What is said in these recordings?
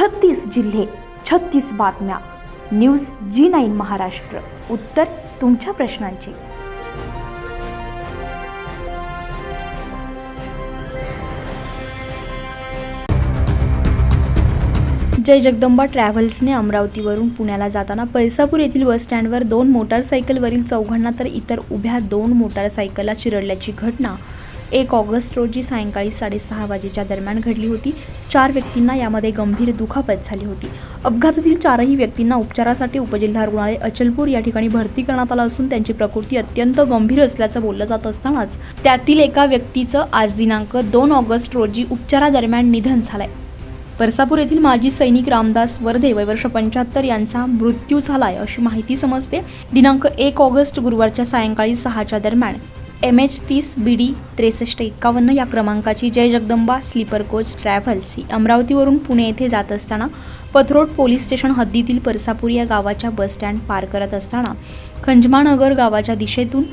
छत्तीस जिल्हे छत्तीस बातम्या. News G nine Maharashtra. उत्तर तुमच्या प्रश्नांची. जय जगदंबा ट्रॅव्हल्सने अमरावतीवरून पुण्याला जाताना पैसापूर येथील बसस्टँडवर दोन मोटारसायकलवरील चौघांना तर इतर उभ्या दोन मोटारसायकलला चिरडल्याची घटना एक ऑगस्ट रोजी सायंकाळी साडेसहा वाजेच्या दरम्यान घडली होती. चार व्यक्तींना यामध्ये गंभीर दुखापत झाली होती. अपघातातील चारही व्यक्तींना उपचारासाठी उपजिल्हा रुग्णालय अचलपूर या ठिकाणी भरती करण्यात आलं असून त्यांची प्रकृती अत्यंत गंभीर असल्याचं बोललं जात असतानाच त्यातील एका व्यक्तीचं आज दिनांक दोन ऑगस्ट रोजी उपचारादरम्यान निधन झालंय. परसापूर येथील माजी सैनिक रामदास वर्धे वय वर्ष पंच्याहत्तर यांचा मृत्यू झालाय अशी माहिती समजते. दिनांक एक ऑगस्ट गुरुवारच्या सायंकाळी सहाच्या दरम्यान एम एच तीस बी डी त्रेसष्ट एक्कावन्न या क्रमांकाची Jai Jagdamba sleeper coach travels ही अमरावतीवरून पुणे येथे जात असताना पथरोड पोलीस स्टेशन हद्दीतील परसापूर या गावाच्या बसस्टँड पार करत असताना खंजमानगर गावाच्या दिशेतून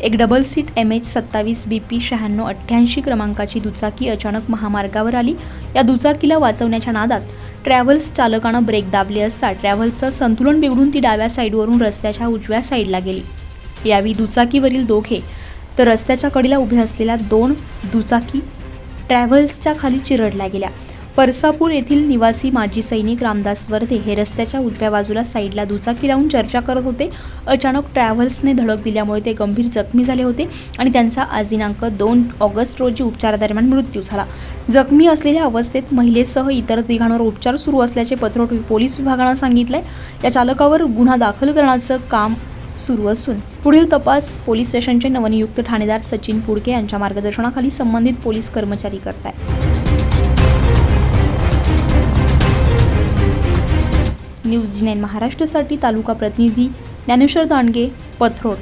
एक डबल सीट एम एच सत्तावीस बी पी शहाण्णव अठ्ठ्याऐंशी क्रमांकाची दुचाकी अचानक महामार्गावर आली. या दुचाकीला वाचवण्याच्या नादात ट्रॅव्हल्स चालकानं ब्रेक दाबले असता ट्रॅव्हल्सचं संतुलन बिघडून ती डाव्या साईडवरून रस्त्याच्या उजव्या साईडला गेली. यावेळी दुचाकीवरील दोघे. तर रस्त्याच्या कडीला उभे असलेल्या दोन दुचाकी ट्रॅव्हल्सच्या खाली चिरडल्या गेल्या. परसापूर येथील निवासी माजी सैनिक रामदास वर्धे हे रस्त्याच्या उजव्या बाजूला साईडला दुचाकी लावून चर्चा करत होते. अचानक ट्रॅव्हल्सने धडक दिल्यामुळे ते गंभीर जखमी झाले होते आणि त्यांचा आज दिनांक दोन ऑगस्ट रोजी उपचारादरम्यान मृत्यू झाला. जखमी असलेल्या अवस्थेत महिलेसह इतर तिघांवर उपचार सुरू असल्याचे पथरोट पोलीस विभागानं सांगितलंय. या चालकावर गुन्हा दाखल करण्याचं काम सुरू असून पुढील तपास पोलीस स्टेशनचे नवनियुक्त ठाणेदार सचिन पुडके यांच्या मार्गदर्शनाखाली संबंधित पोलीस कर्मचारी करत आहेत न्यूज जी नाईन महाराष्ट्रासाठी तालुका प्रतिनिधी ज्ञानेश्वर दांडगे पथरोट.